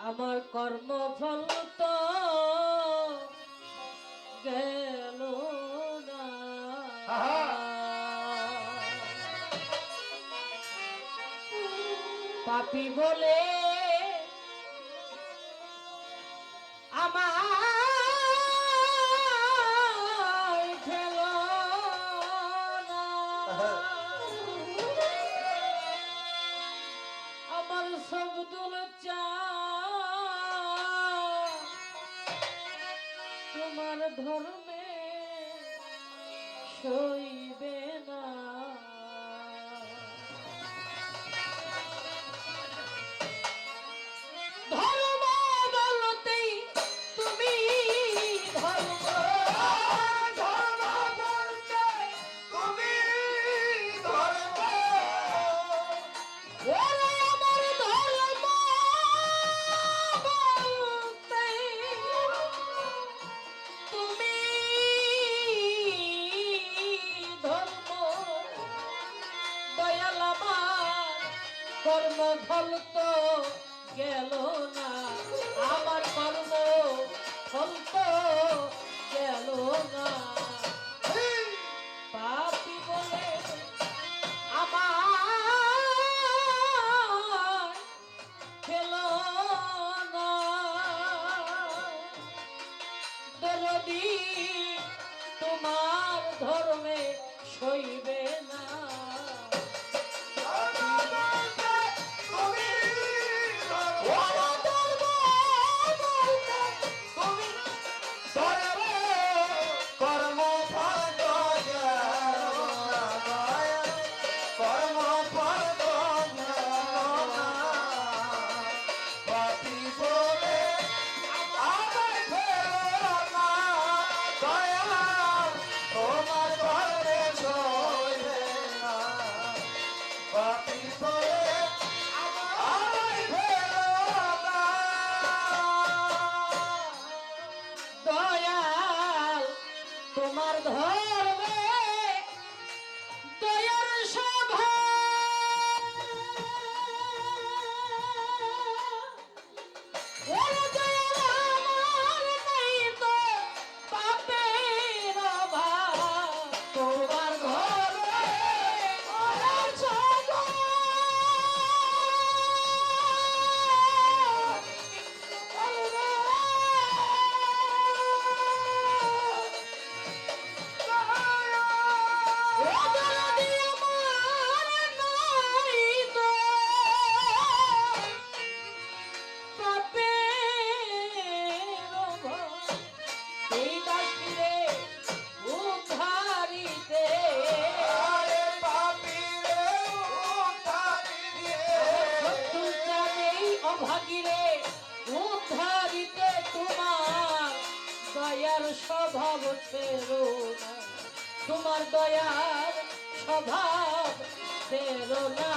আমার কর্মফল তো গেল পাপি বলে সইবে না। দয়ার স্বভাব ফেরো না তোমার দয়ার স্বভাব ফেরো না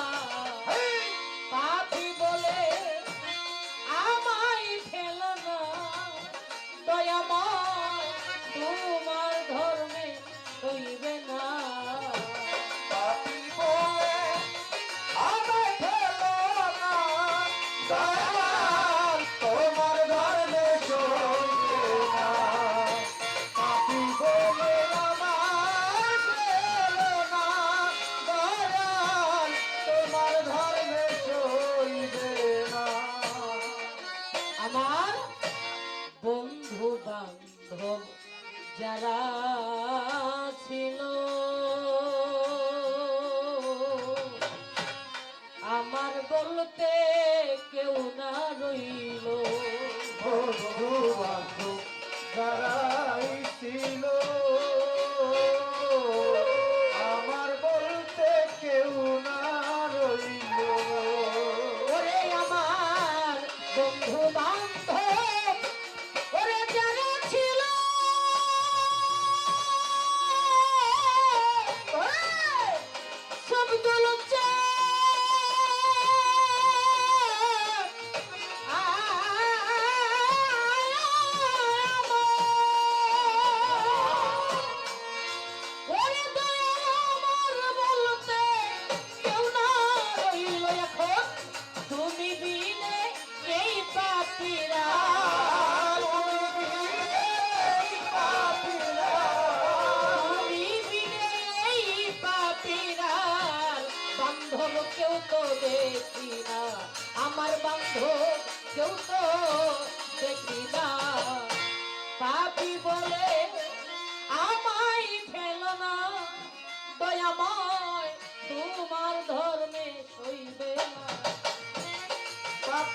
যারা ছিল আমার বলতে কেউ না রইল। যারা ছিল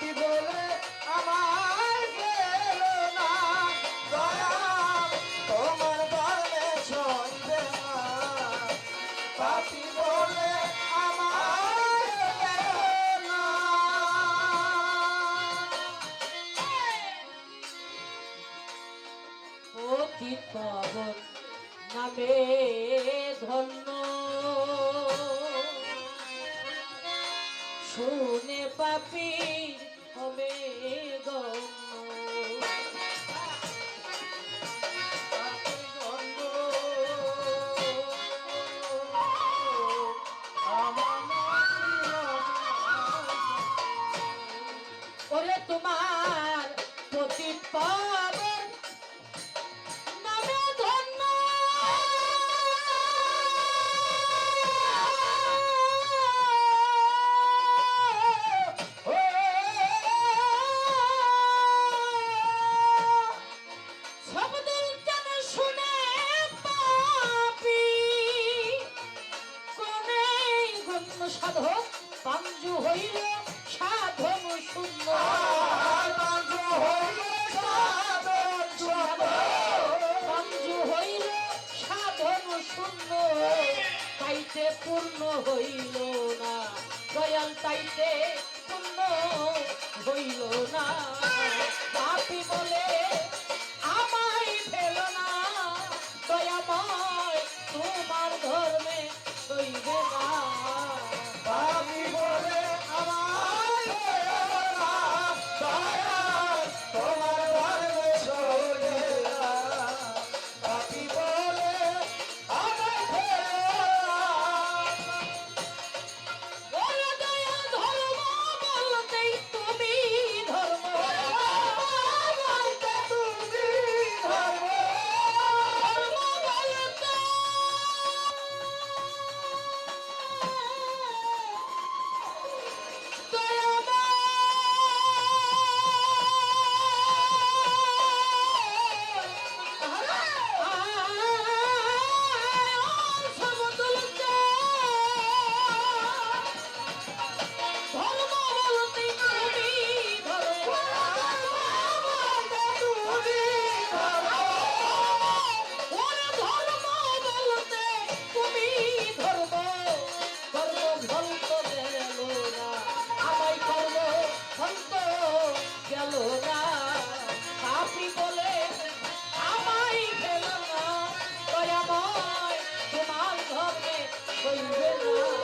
কি বলে আমার সাধক পাঞ্জু হইল সাধন শূন্য। পাঞ্জু হইল সাধন শূন্য পাঞ্জু হইল সাধন শূন্য। তাইতে পূর্ণ হইল না দয়াল তাইতে পূর্ণ হইল না। 欢迎天哥。